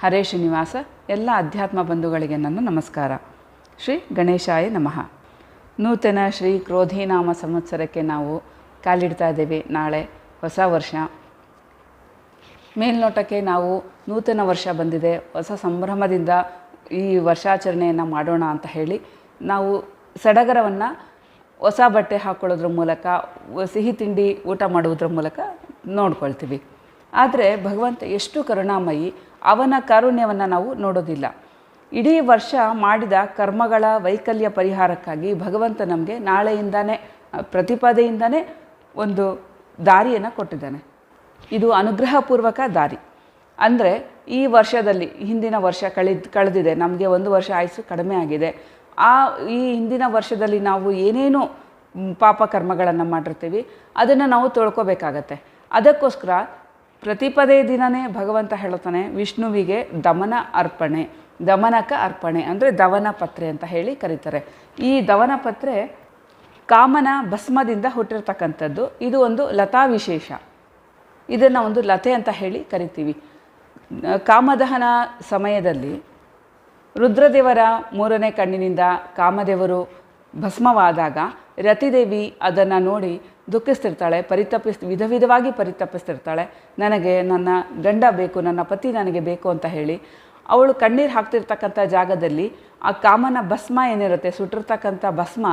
ಹರೇ ಶ್ರೀನಿವಾಸ, ಎಲ್ಲ ಅಧ್ಯಾತ್ಮ ಬಂಧುಗಳಿಗೆ ನನ್ನ ನಮಸ್ಕಾರ. ಶ್ರೀ ಗಣೇಶಾಯ ನಮಃ. ನೂತನ ಶ್ರೀ ಕ್ರೋಧಿನಾಮ ಸಂವತ್ಸರಕ್ಕೆ ನಾವು ಕಾಲಿಡ್ತಾ ಇದ್ದೇವೆ ನಾಳೆ ಹೊಸ ವರ್ಷ. ಮೇಲ್ನೋಟಕ್ಕೆ ನಾವು ನೂತನ ವರ್ಷ ಬಂದಿದೆ. ಹೊಸ ಸಂಭ್ರಮದಿಂದ ಈ ವರ್ಷಾಚರಣೆಯನ್ನು ಮಾಡೋಣ ಅಂತ ಹೇಳಿ ನಾವು ಸಡಗರವನ್ನು ಹೊಸ ಬಟ್ಟೆ ಹಾಕ್ಕೊಳ್ಳೋದ್ರ ಮೂಲಕ, ಸಿಹಿ ತಿಂಡಿ ಊಟ ಮಾಡುವುದ್ರ ಮೂಲಕ ನೋಡ್ಕೊಳ್ತೀವಿ. ಆದರೆ ಭಗವಂತ ಎಷ್ಟು ಕರುಣಾಮಯಿ ಅವನ ಕಾರುಣ್ಯವನ್ನು ನಾವು ನೋಡೋದಿಲ್ಲ. ಇಡೀ ವರ್ಷ ಮಾಡಿದ ಕರ್ಮಗಳ ವೈಕಲ್ಯ ಪರಿಹಾರಕ್ಕಾಗಿ ಭಗವಂತ ನಮಗೆ ನಾಳೆಯಿಂದನೇ, ಪ್ರತಿಪದೆಯಿಂದನೇ ಒಂದು ದಾರಿಯನ್ನು ಕೊಟ್ಟಿದ್ದಾನೆ. ಇದು ಅನುಗ್ರಹಪೂರ್ವಕ ದಾರಿ. ಅಂದರೆ ಈ ವರ್ಷದಲ್ಲಿ, ಹಿಂದಿನ ವರ್ಷ ಕಳೆದ್, ಕಳೆದಿದೆ, ನಮಗೆ ಒಂದು ವರ್ಷ ಆಯಸ್ಸು ಕಡಿಮೆ ಆಗಿದೆ. ಆ, ಈ ಹಿಂದಿನ ವರ್ಷದಲ್ಲಿ ನಾವು ಏನೇನು ಪಾಪ ಕರ್ಮಗಳನ್ನು ಮಾಡಿರ್ತೀವಿ, ಅದನ್ನು ನಾವು ತೊಳ್ಕೊಬೇಕಾಗತ್ತೆ. ಅದಕ್ಕೋಸ್ಕರ ಪ್ರತಿಪದೇ ದಿನವೇ ಭಗವಂತ ಹೇಳುತ್ತಾನೆ, ವಿಷ್ಣುವಿಗೆ ದಮನ ಅರ್ಪಣೆ, ದಮನಕ ಅರ್ಪಣೆ ಅಂದರೆ ದವನ ಪತ್ರೆ ಅಂತ ಹೇಳಿ ಕರೀತಾರೆ. ಈ ದವನ ಪತ್ರೆ ಕಾಮನ ಭಸ್ಮದಿಂದ ಹುಟ್ಟಿರ್ತಕ್ಕಂಥದ್ದು. ಇದು ಒಂದು ಲತಾ ವಿಶೇಷ ಇದನ್ನು ಒಂದು ಲತೆ ಅಂತ ಹೇಳಿ ಕರಿತೀವಿ. ಕಾಮದಹನ ಸಮಯದಲ್ಲಿ ರುದ್ರದೇವರ ಮೂರನೇ ಕಣ್ಣಿನಿಂದ ಕಾಮದೇವರು ಭಸ್ಮವಾದಾಗ ರತಿದೇವಿ ಅದನ್ನು ನೋಡಿ ದುಃಖಿಸ್ತಿರ್ತಾಳೆ, ಪರಿತಪಿಸ್, ವಿಧ ವಿಧವಾಗಿ ಪರಿತಪಿಸ್ತಿರ್ತಾಳೆ. ನನಗೆ ನನ್ನ ಗಂಡ ಬೇಕು, ನನ್ನ ಪತಿ ನನಗೆ ಬೇಕು ಅಂತ ಹೇಳಿ ಅವಳು ಕಣ್ಣೀರು ಹಾಕ್ತಿರ್ತಕ್ಕಂಥ ಜಾಗದಲ್ಲಿ ಆ ಕಾಮನ ಭಸ್ಮ ಏನಿರುತ್ತೆ, ಸುಟ್ಟಿರ್ತಕ್ಕಂಥ ಭಸ್ಮ,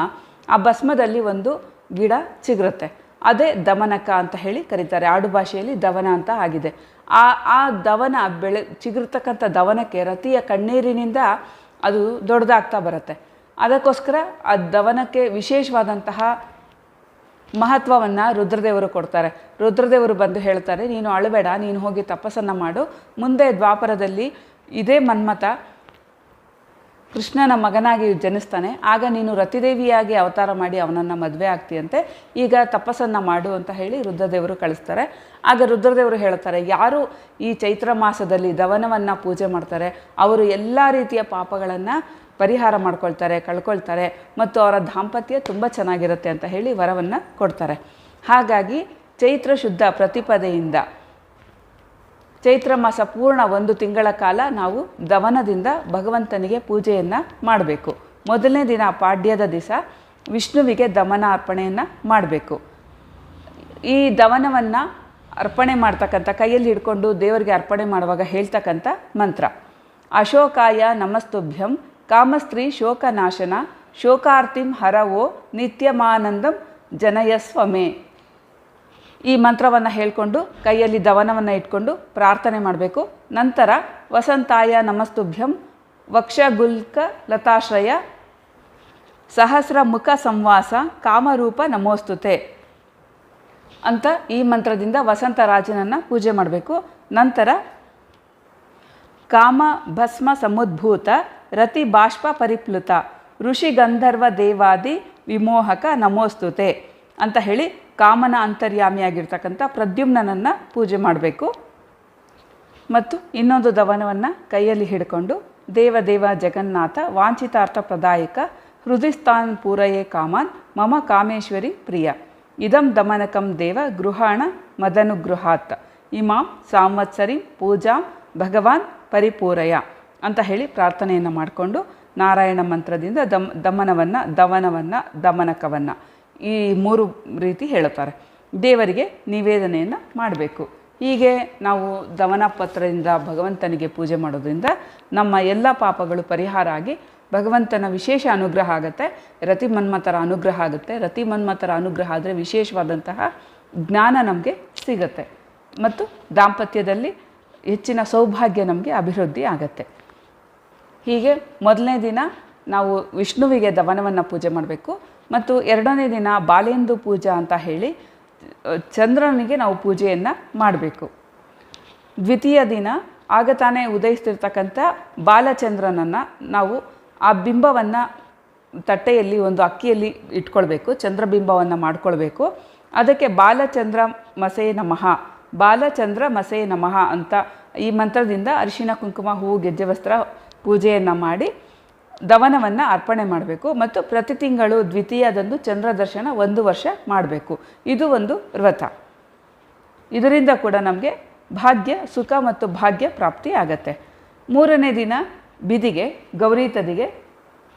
ಆ ಭಸ್ಮದಲ್ಲಿ ಒಂದು ಗಿಡ ಚಿಗುರುತ್ತೆ. ಅದೇ ದಮನಕ ಅಂತ ಹೇಳಿ ಕರೀತಾರೆ. ಆಡು ಭಾಷೆಯಲ್ಲಿ ದವನ ಅಂತ ಆಗಿದೆ. ಆ ಆ ದವನ ಬೆಳೆ, ಚಿಗುರ್ತಕ್ಕಂಥ ದವನಕ್ಕೆ ರತಿಯ ಕಣ್ಣೀರಿನಿಂದ ಅದು ದೊಡ್ಡದಾಗ್ತಾ ಬರುತ್ತೆ. ಅದಕ್ಕೋಸ್ಕರ ಆ ದವನಕ್ಕೆ ವಿಶೇಷವಾದಂತಹ ಮಹತ್ವವನ್ನು ರುದ್ರದೇವರು ಕೊಡ್ತಾರೆ. ರುದ್ರದೇವರು ಬಂದು ಹೇಳ್ತಾರೆ, ನೀನು ಅಳಬೇಡ, ನೀನು ಹೋಗಿ ತಪಸ್ಸನ್ನು ಮಾಡು. ಮುಂದೆ ದ್ವಾಪರದಲ್ಲಿ ಇದೇ ಮನ್ಮಥ ಕೃಷ್ಣನ ಮಗನಾಗಿ ಜನಿಸ್ತಾನೆ. ಆಗ ನೀನು ರತಿದೇವಿಯಾಗಿ ಅವತಾರ ಮಾಡಿ ಅವನನ್ನು ಮದುವೆ ಆಗ್ತೀಯಂತೆ. ಈಗ ತಪಸ್ಸನ್ನು ಮಾಡು ಅಂತ ಹೇಳಿ ರುದ್ರದೇವರು ಕಳಿಸ್ತಾರೆ. ಆಗ ರುದ್ರದೇವರು ಹೇಳ್ತಾರೆ, ಯಾರು ಈ ಚೈತ್ರ ಮಾಸದಲ್ಲಿ ದವನವನ್ನು ಪೂಜೆ ಮಾಡ್ತಾರೆ, ಅವರು ಎಲ್ಲ ರೀತಿಯ ಪಾಪಗಳನ್ನು ಪರಿಹಾರ ಮಾಡ್ಕೊಳ್ತಾರೆ, ಕಳ್ಕೊಳ್ತಾರೆ ಮತ್ತು ಅವರ ದಾಂಪತ್ಯ ತುಂಬ ಚೆನ್ನಾಗಿರುತ್ತೆ ಅಂತ ಹೇಳಿ ವರವನ್ನು ಕೊಡ್ತಾರೆ. ಹಾಗಾಗಿ ಚೈತ್ರ ಶುದ್ಧ ಪ್ರತಿಪದೆಯಿಂದ ಚೈತ್ರ ಮಾಸ ಪೂರ್ಣ ಒಂದು ತಿಂಗಳ ಕಾಲ ನಾವು ದವನದಿಂದ ಭಗವಂತನಿಗೆ ಪೂಜೆಯನ್ನು ಮಾಡಬೇಕು. ಮೊದಲನೇ ದಿನ ಪಾಡ್ಯದ ದಿವಸ ವಿಷ್ಣುವಿಗೆ ದಮನ ಅರ್ಪಣೆಯನ್ನು ಮಾಡಬೇಕು. ಈ ದವನವನ್ನು ಅರ್ಪಣೆ ಮಾಡ್ತಕ್ಕಂಥ ಕೈಯಲ್ಲಿ ಹಿಡ್ಕೊಂಡು ದೇವರಿಗೆ ಅರ್ಪಣೆ ಮಾಡುವಾಗ ಹೇಳ್ತಕ್ಕಂಥ ಮಂತ್ರ. ಅಶೋಕಾಯ ನಮಸ್ತುಭ್ಯಂ ಕಾಮಸ್ತ್ರೀ ಶೋಕನಾಶನ, ಶೋಕಾರ್ತಿಂ ಹರವೋ ನಿತ್ಯಮಾನಂದಂ ಜನಯಸ್ವಮೇ. ಈ ಮಂತ್ರವನ್ನು ಹೇಳಿಕೊಂಡು, ಕೈಯಲ್ಲಿ ದವನವನ್ನು ಇಟ್ಕೊಂಡು ಪ್ರಾರ್ಥನೆ ಮಾಡಬೇಕು. ನಂತರ, ವಸಂತಾಯ ನಮಸ್ತುಭ್ಯಂ ವಕ್ಷಗುಲ್ಕ ಲತಾಶ್ರಯ ಸಹಸ್ರ ಮುಖ ಸಂವಾಸ ಕಾಮರೂಪ ನಮೋಸ್ತುತೆ ಅಂತ ಈ ಮಂತ್ರದಿಂದ ವಸಂತ ರಾಜನನ್ನು ಪೂಜೆ ಮಾಡಬೇಕು. ನಂತರ, ಕಾಮ ಭಸ್ಮ ಸಮುದ್ಭೂತ ರತಿ ಬಾಷ್ಪ ಪರಿಪ್ಲುತ. ಋಷಿ ಗಂಧರ್ವ ದೇವಾದಿ ವಿಮೋಹಕ ನಮೋಸ್ತುತೆ ಅಂತ ಹೇಳಿ ಕಾಮನ ಅಂತರ್ಯಾಮಿಯಾಗಿರ್ತಕ್ಕಂಥ ಪ್ರದ್ಯುಮ್ನನನ್ನು ಪೂಜೆ ಮಾಡಬೇಕು. ಮತ್ತು ಇನ್ನೊಂದು ದವನವನ್ನು ಕೈಯಲ್ಲಿ ಹಿಡ್ಕೊಂಡು ದೇವ ದೇವ ಜಗನ್ನಾಥ ವಾಂಛಿತಾರ್ಥ ಪ್ರದಾಯಕ ಹೃದಯಸ್ಥಾನ್ ಪೂರಯೇ ಕಾಮಾನ್ ಮಮ ಕಾಮೇಶ್ವರಿ ಪ್ರಿಯ. ಇದಂ ದಮನಕಂ ದೇವ ಗೃಹಾಣ ಮದನುಗೃಹಾತ್. ಇಮಾಂ ಸಾಂವತ್ಸರಿ ಪೂಜಾ ಭಗವಾನ್ ಪರಿಪೂರಯ. ಅಂತ ಹೇಳಿ ಪ್ರಾರ್ಥನೆಯನ್ನು ಮಾಡಿಕೊಂಡು ನಾರಾಯಣ ಮಂತ್ರದಿಂದ ದಮ್, ದಮನವನ್ನು, ದವನವನ್ನು, ದಮನಕವನ್ನು ಈ ಮೂರು ರೀತಿ ಹೇಳುತ್ತಾರೆ. ದೇವರಿಗೆ ನಿವೇದನೆಯನ್ನು ಮಾಡಬೇಕು. ಹೀಗೆ ನಾವು ದವನ ಪತ್ರದಿಂದ ಭಗವಂತನಿಗೆ ಪೂಜೆ ಮಾಡೋದ್ರಿಂದ ನಮ್ಮ ಎಲ್ಲ ಪಾಪಗಳು ಪರಿಹಾರ ಆಗಿ ಭಗವಂತನ ವಿಶೇಷ ಅನುಗ್ರಹ ಆಗುತ್ತೆ. ರತಿ ಮನ್ಮಥರ ಅನುಗ್ರಹ ಆಗುತ್ತೆ. ರತಿ ಮನ್ಮಥರ ಅನುಗ್ರಹ ಆದರೆ ವಿಶೇಷವಾದಂತಹ ಜ್ಞಾನ ನಮಗೆ ಸಿಗತ್ತೆ. ಮತ್ತು ದಾಂಪತ್ಯದಲ್ಲಿ ಹೆಚ್ಚಿನ ಸೌಭಾಗ್ಯ ನಮಗೆ ಅಭಿವೃದ್ಧಿ ಆಗತ್ತೆ. ಹೀಗೆ ಮೊದಲನೇ ದಿನ ನಾವು ವಿಷ್ಣುವಿಗೆ ದವನವನ್ನು ಪೂಜೆ ಮಾಡಬೇಕು. ಮತ್ತು ಎರಡನೇ ದಿನ ಬಾಲೆಂದು ಪೂಜಾ ಅಂತ ಹೇಳಿ ಚಂದ್ರನಿಗೆ ನಾವು ಪೂಜೆಯನ್ನು ಮಾಡಬೇಕು. ದ್ವಿತೀಯ ದಿನ ಆಗ ತಾನೇ ಉದಯಿಸ್ತಿರ್ತಕ್ಕಂಥ ಬಾಲಚಂದ್ರನನ್ನು ನಾವು ಆ ಬಿಂಬವನ್ನು ತಟ್ಟೆಯಲ್ಲಿ ಒಂದು ಅಕ್ಕಿಯಲ್ಲಿ ಇಟ್ಕೊಳ್ಬೇಕು, ಚಂದ್ರಬಿಂಬವನ್ನು ಮಾಡ್ಕೊಳ್ಬೇಕು. ಅದಕ್ಕೆ ಬಾಲಚಂದ್ರ ಮಸೇ ನಮಃ, ಬಾಲಚಂದ್ರ ಮಸೇ ನಮಃ ಅಂತ ಈ ಮಂತ್ರದಿಂದ ಅರಿಶಿನ ಕುಂಕುಮ, ಹೂವು, ಗೆಜ್ಜೆ, ವಸ್ತ್ರ ಪೂಜೆಯನ್ನು ಮಾಡಿ ದವನವನ್ನು ಅರ್ಪಣೆ ಮಾಡಬೇಕು ಮತ್ತು ಪ್ರತಿ ತಿಂಗಳು ದ್ವಿತೀಯದಂದು ಚಂದ್ರ ದರ್ಶನ ಒಂದು ವರ್ಷ ಮಾಡಬೇಕು. ಇದು ಒಂದು ವ್ರತ. ಇದರಿಂದ ಕೂಡ ನಮಗೆ ಭಾಗ್ಯ, ಸುಖ ಮತ್ತು ಭಾಗ್ಯ ಪ್ರಾಪ್ತಿ ಆಗತ್ತೆ. ಮೂರನೇ ದಿನ ಬಿದಿಗೆ, ಗೌರಿ ತದಿಗೆ.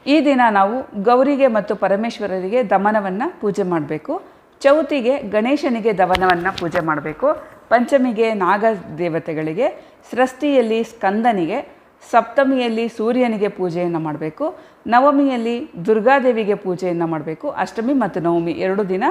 ಈ ದಿನ ನಾವು ಗೌರಿಗೆ ಮತ್ತು ಪರಮೇಶ್ವರರಿಗೆ ದಮನವನ್ನು ಪೂಜೆ ಮಾಡಬೇಕು. ಚೌತಿಗೆ, ಗಣೇಶನಿಗೆ ದವನವನ್ನು ಪೂಜೆ ಮಾಡಬೇಕು. ಪಂಚಮಿಗೆ ನಾಗ ದೇವತೆಗಳಿಗೆ ಸೃಷ್ಟಿಯಲ್ಲಿ ಸ್ಕಂದನಿಗೆ ಸಪ್ತಮಿಯಲ್ಲಿ ಸೂರ್ಯನಿಗೆ ಪೂಜೆಯನ್ನು ಮಾಡಬೇಕು, ನವಮಿಯಲ್ಲಿ ದುರ್ಗಾದೇವಿಗೆ ಪೂಜೆಯನ್ನು ಮಾಡಬೇಕು, ಅಷ್ಟಮಿ ಮತ್ತು ನವಮಿ ಎರಡು ದಿನ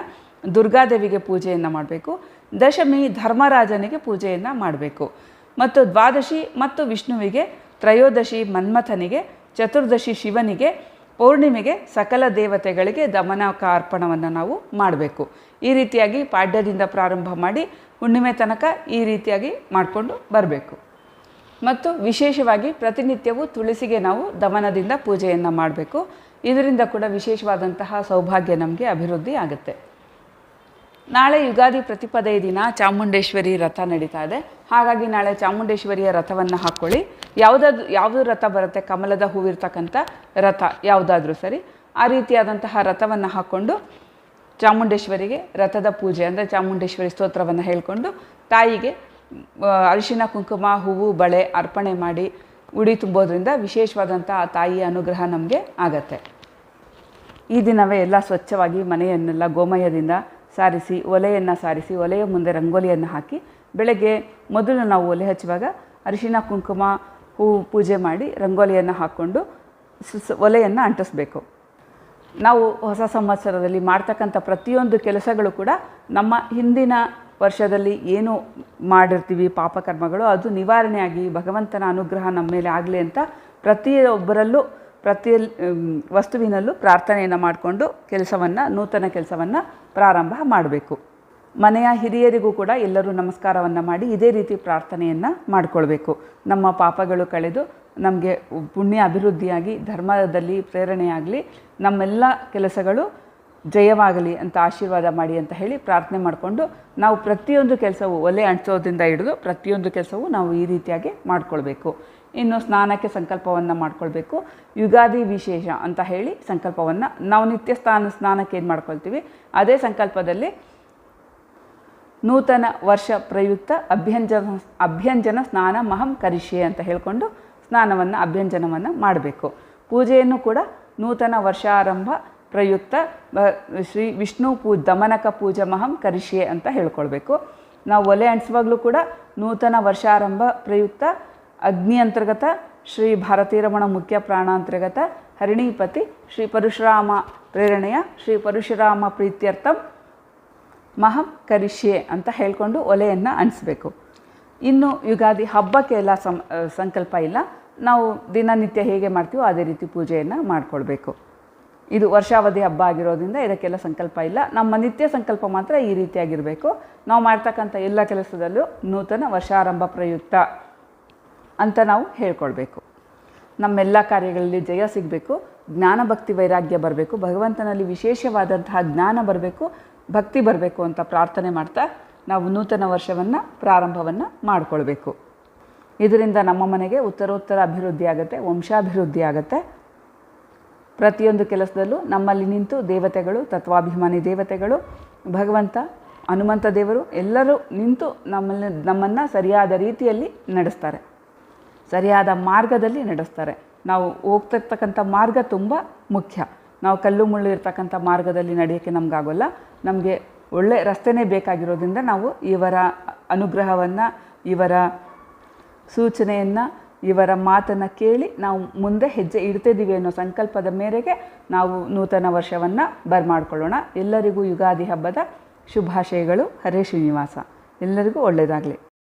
ದುರ್ಗಾದೇವಿಗೆ ಪೂಜೆಯನ್ನು ಮಾಡಬೇಕು, ದಶಮಿ ಧರ್ಮರಾಜನಿಗೆ ಪೂಜೆಯನ್ನು ಮಾಡಬೇಕು. ಮತ್ತು ದ್ವಾದಶಿ ಮತ್ತು ವಿಷ್ಣುವಿಗೆ, ತ್ರಯೋದಶಿ ಮನ್ಮಥನಿಗೆ, ಚತುರ್ದಶಿ ಶಿವನಿಗೆ, ಪೌರ್ಣಿಮೆಗೆ ಸಕಲ ದೇವತೆಗಳಿಗೆ ದಮನಕಾರ್ಪಣವನ್ನು ನಾವು ಮಾಡಬೇಕು. ಈ ರೀತಿಯಾಗಿ ಪಾಡ್ಯದಿಂದ ಪ್ರಾರಂಭ ಮಾಡಿ ಹುಣ್ಣಿಮೆ ತನಕ ಈ ರೀತಿಯಾಗಿ ಮಾಡಿಕೊಂಡು ಬರಬೇಕು. ಮತ್ತು ವಿಶೇಷವಾಗಿ ಪ್ರತಿನಿತ್ಯವೂ ತುಳಸಿಗೆ ನಾವು ದಮನದಿಂದ ಪೂಜೆಯನ್ನು ಮಾಡಬೇಕು. ಇದರಿಂದ ಕೂಡ ವಿಶೇಷವಾದಂತಹ ಸೌಭಾಗ್ಯ ನಮಗೆ ಅಭಿವೃದ್ಧಿ ಆಗುತ್ತೆ. ನಾಳೆ ಯುಗಾದಿ ಪ್ರತಿಪದೆಯ ದಿನ ಚಾಮುಂಡೇಶ್ವರಿ ರಥ ನಡೀತಾ ಇದೆ. ಹಾಗಾಗಿ ನಾಳೆ ಚಾಮುಂಡೇಶ್ವರಿಯ ರಥವನ್ನು ಹಾಕ್ಕೊಳ್ಳಿ ಯಾವುದಾದ್ರು ಯಾವುದು ರಥ ಬರುತ್ತೆ? ಕಮಲದ ಹೂವಿರ್ತಕ್ಕಂಥ ರಥ ಯಾವುದಾದ್ರೂ ಸರಿ. ಆ ರೀತಿಯಾದಂತಹ ರಥವನ್ನು ಹಾಕ್ಕೊಂಡು ಚಾಮುಂಡೇಶ್ವರಿಗೆ ರಥದ ಪೂಜೆ ಅಂದರೆ ಚಾಮುಂಡೇಶ್ವರಿ ಸ್ತೋತ್ರವನ್ನು ಹೇಳಿಕೊಂಡು ತಾಯಿಗೆ ಅರಿಶಿನ, ಕುಂಕುಮ, ಹೂವು, ಬಳೆ ಅರ್ಪಣೆ ಮಾಡಿ ಉಡಿ ತುಂಬೋದ್ರಿಂದ ವಿಶೇಷವಾದಂಥ ಆ ತಾಯಿಯ ಅನುಗ್ರಹ ನಮಗೆ ಆಗತ್ತೆ. ಈ ದಿನವೇ ಎಲ್ಲ ಸ್ವಚ್ಛವಾಗಿ ಮನೆಯನ್ನೆಲ್ಲ ಗೋಮಯದಿಂದ ಸಾರಿಸಿ, ಒಲೆಯನ್ನು ಸಾರಿಸಿ, ಒಲೆಯ ಮುಂದೆ ರಂಗೋಲಿಯನ್ನು ಹಾಕಿ ಬೆಳಗ್ಗೆ ಮೊದಲು ನಾವು ಒಲೆ ಹಚ್ಚುವಾಗ ಅರಿಶಿನ, ಕುಂಕುಮ ಹೂ ಪೂಜೆ ಮಾಡಿ ರಂಗೋಲಿಯನ್ನು ಹಾಕ್ಕೊಂಡು ಒಲೆಯನ್ನು ಅಂಟಿಸ್ಬೇಕು. ನಾವು ಹೊಸ ಸಂವತ್ಸರದಲ್ಲಿ ಮಾಡ್ತಕ್ಕಂಥ ಪ್ರತಿಯೊಂದು ಕೆಲಸಗಳು ಕೂಡ ನಮ್ಮ ಹಿಂದಿನ ವರ್ಷದಲ್ಲಿ ಏನು ಮಾಡಿರ್ತೀವಿ ಪಾಪಕರ್ಮಗಳು ಅದು ನಿವಾರಣೆಯಾಗಿ ಭಗವಂತನ ಅನುಗ್ರಹ ನಮ್ಮ ಮೇಲೆ ಆಗಲಿ ಅಂತ ಪ್ರತಿಯೊಬ್ಬರಲ್ಲೂ, ಪ್ರತಿ ವಸ್ತುವಿನಲ್ಲೂ ಪ್ರಾರ್ಥನೆಯನ್ನು ಮಾಡಿಕೊಂಡು ಕೆಲಸವನ್ನು, ನೂತನ ಕೆಲಸವನ್ನು ಪ್ರಾರಂಭ ಮಾಡಬೇಕು. ಮನೆಯ ಹಿರಿಯರಿಗೂ ಕೂಡ ಎಲ್ಲರೂ ನಮಸ್ಕಾರವನ್ನು ಮಾಡಿ ಇದೇ ರೀತಿ ಪ್ರಾರ್ಥನೆಯನ್ನು ಮಾಡಿಕೊಳ್ಬೇಕು. ನಮ್ಮ ಪಾಪಗಳು ಕಳೆದು ನಮಗೆ ಪುಣ್ಯ ಅಭಿವೃದ್ಧಿಯಾಗಿ, ಧರ್ಮದಲ್ಲಿ ಪ್ರೇರಣೆಯಾಗಲಿ, ನಮ್ಮೆಲ್ಲ ಕೆಲಸಗಳು ಜಯವಾಗಲಿ ಅಂತ ಆಶೀರ್ವಾದ ಮಾಡಿ ಅಂತ ಹೇಳಿ ಪ್ರಾರ್ಥನೆ ಮಾಡಿಕೊಂಡು ನಾವು ಪ್ರತಿಯೊಂದು ಕೆಲಸವು ಒಲೆ ಅಂಟಿಸೋದ್ರಿಂದ ಹಿಡಿದು ಪ್ರತಿಯೊಂದು ಕೆಲಸವೂ ನಾವು ಈ ರೀತಿಯಾಗಿ ಮಾಡಿಕೊಳ್ಬೇಕು. ಇನ್ನು ಸ್ನಾನಕ್ಕೆ ಸಂಕಲ್ಪವನ್ನು ಮಾಡ್ಕೊಳ್ಬೇಕು. ಯುಗಾದಿ ವಿಶೇಷ ಅಂತ ಹೇಳಿ ಸಂಕಲ್ಪವನ್ನು ನಾವು ನಿತ್ಯ ಸ್ನಾನ, ಸ್ನಾನಕ್ಕೆ ಏನು ಮಾಡ್ಕೊಳ್ತೀವಿ? ಅದೇ ಸಂಕಲ್ಪದಲ್ಲಿ ನೂತನ ವರ್ಷ ಪ್ರಯುಕ್ತ ಅಭ್ಯಂಜನ ಅಭ್ಯಂಜನ ಸ್ನಾನ ಮಹಂ ಕರಿಷೆ ಅಂತ ಹೇಳಿಕೊಂಡು ಸ್ನಾನವನ್ನು, ಅಭ್ಯಂಜನವನ್ನು ಮಾಡಬೇಕು. ಪೂಜೆಯನ್ನು ಕೂಡ ನೂತನ ವರ್ಷಾರಂಭ ಪ್ರಯುಕ್ತ ಶ್ರೀ ವಿಷ್ಣು ಪೂ, ದಮನಕ ಪೂಜಾ ಮಹಂ ಕರಿಷ್ಯೆ ಅಂತ ಹೇಳ್ಕೊಳ್ಬೇಕು. ನಾವು ಒಲೆ ಅಂಟಿಸುವಾಗಲೂ ಕೂಡ ನೂತನ ವರ್ಷಾರಂಭ ಪ್ರಯುಕ್ತ, ಅಗ್ನಿ ಅಂತರ್ಗತ, ಶ್ರೀ ಭಾರತೀರಮಣ ಮುಖ್ಯ ಪ್ರಾಣಾಂತರ್ಗತ ಹರಿಣೀಪತಿ, ಶ್ರೀ ಪರಶುರಾಮ ಪ್ರೇರಣೆಯ, ಶ್ರೀ ಪರಶುರಾಮ ಪ್ರೀತ್ಯರ್ಥಂ ಮಹಂ ಕರಿಷ್ಯೆ ಅಂತ ಹೇಳಿಕೊಂಡು ಒಲೆಯನ್ನು ಅಂಟಿಸ್ಬೇಕು. ಇನ್ನು ಯುಗಾದಿ ಹಬ್ಬಕ್ಕೆ ಎಲ್ಲ ಸಂಕಲ್ಪ ಇಲ್ಲ. ನಾವು ದಿನನಿತ್ಯ ಹೇಗೆ ಮಾಡ್ತೀವೋ ಅದೇ ರೀತಿ ಪೂಜೆಯನ್ನು ಮಾಡಿಕೊಳ್ಬೇಕು. ಇದು ವರ್ಷಾವಧಿ ಹಬ್ಬ ಆಗಿರೋದ್ರಿಂದ ಇದಕ್ಕೆಲ್ಲ ಸಂಕಲ್ಪ ಇಲ್ಲ. ನಮ್ಮ ನಿತ್ಯ ಸಂಕಲ್ಪ ಮಾತ್ರ ಈ ರೀತಿಯಾಗಿರಬೇಕು. ನಾವು ಮಾಡ್ತಕ್ಕಂಥ ಎಲ್ಲ ಕೆಲಸದಲ್ಲೂ ನೂತನ ವರ್ಷಾರಂಭ ಪ್ರಯುಕ್ತ ಅಂತ ನಾವು ಹೇಳ್ಕೊಳ್ಬೇಕು. ನಮ್ಮೆಲ್ಲ ಕಾರ್ಯಗಳಲ್ಲಿ ಜಯ ಸಿಗಬೇಕು. ಜ್ಞಾನ ಭಕ್ತಿ ವೈರಾಗ್ಯ ಬರಬೇಕು. ಭಗವಂತನಲ್ಲಿ ವಿಶೇಷವಾದಂತಹ ಜ್ಞಾನ ಬರಬೇಕು. ಭಕ್ತಿ ಬರಬೇಕು ಅಂತ ಪ್ರಾರ್ಥನೆ ಮಾಡ್ತಾ ನಾವು ನೂತನ ವರ್ಷವನ್ನು, ಪ್ರಾರಂಭವನ್ನು ಮಾಡಿಕೊಳ್ಬೇಕು. ಇದರಿಂದ ನಮ್ಮ ಮನೆಗೆ ಉತ್ತರೋತ್ತರ ಅಭಿವೃದ್ಧಿ ಆಗುತ್ತೆ, ವಂಶಾಭಿವೃದ್ಧಿ ಆಗುತ್ತೆ. ಪ್ರತಿಯೊಂದು ಕೆಲಸದಲ್ಲೂ ನಮ್ಮಲ್ಲಿ ನಿಂತು ದೇವತೆಗಳು, ತತ್ವಾಭಿಮಾನಿ ದೇವತೆಗಳು, ಭಗವಂತ, ಹನುಮಂತ ದೇವರು ಎಲ್ಲರೂ ನಿಂತು ನಮ್ಮಲ್ಲಿ, ನಮ್ಮನ್ನು ಸರಿಯಾದ ರೀತಿಯಲ್ಲಿ ನಡೆಸ್ತಾರೆ. ಸರಿಯಾದ ಮಾರ್ಗದಲ್ಲಿ ನಡೆಸ್ತಾರೆ. ನಾವು ಹೋಗ್ತಿರ್ತಕ್ಕಂಥ ಮಾರ್ಗ ತುಂಬ ಮುಖ್ಯ. ನಾವು ಕಲ್ಲು ಮುಳ್ಳು ಇರ್ತಕ್ಕಂಥ ಮಾರ್ಗದಲ್ಲಿ ನಡೆಯೋಕ್ಕೆ ನಮಗಾಗೋಲ್ಲ. ನಮಗೆ ಒಳ್ಳೆ ರಸ್ತೆನೇ ಬೇಕಾಗಿರೋದ್ರಿಂದ ನಾವು ಇವರ ಅನುಗ್ರಹವನ್ನು, ಇವರ ಸೂಚನೆಯನ್ನು ಇವರ ಮಾತನ್ನು ಕೇಳಿ ನಾವು ಮುಂದೆ ಹೆಜ್ಜೆ ಇಡ್ತಿದ್ದೀವಿ ಅನ್ನೋ ಸಂಕಲ್ಪದ ಮೇರೆಗೆ ನಾವು ನೂತನ ವರ್ಷವನ್ನು ಬರ್ಮಾಡ್ಕೊಳ್ಳೋಣ. ಎಲ್ಲರಿಗೂ ಯುಗಾದಿ ಹಬ್ಬದ ಶುಭಾಶಯಗಳು. ಹರೇ ಶ್ರೀನಿವಾಸ. ಎಲ್ಲರಿಗೂ ಒಳ್ಳೆಯದಾಗಲಿ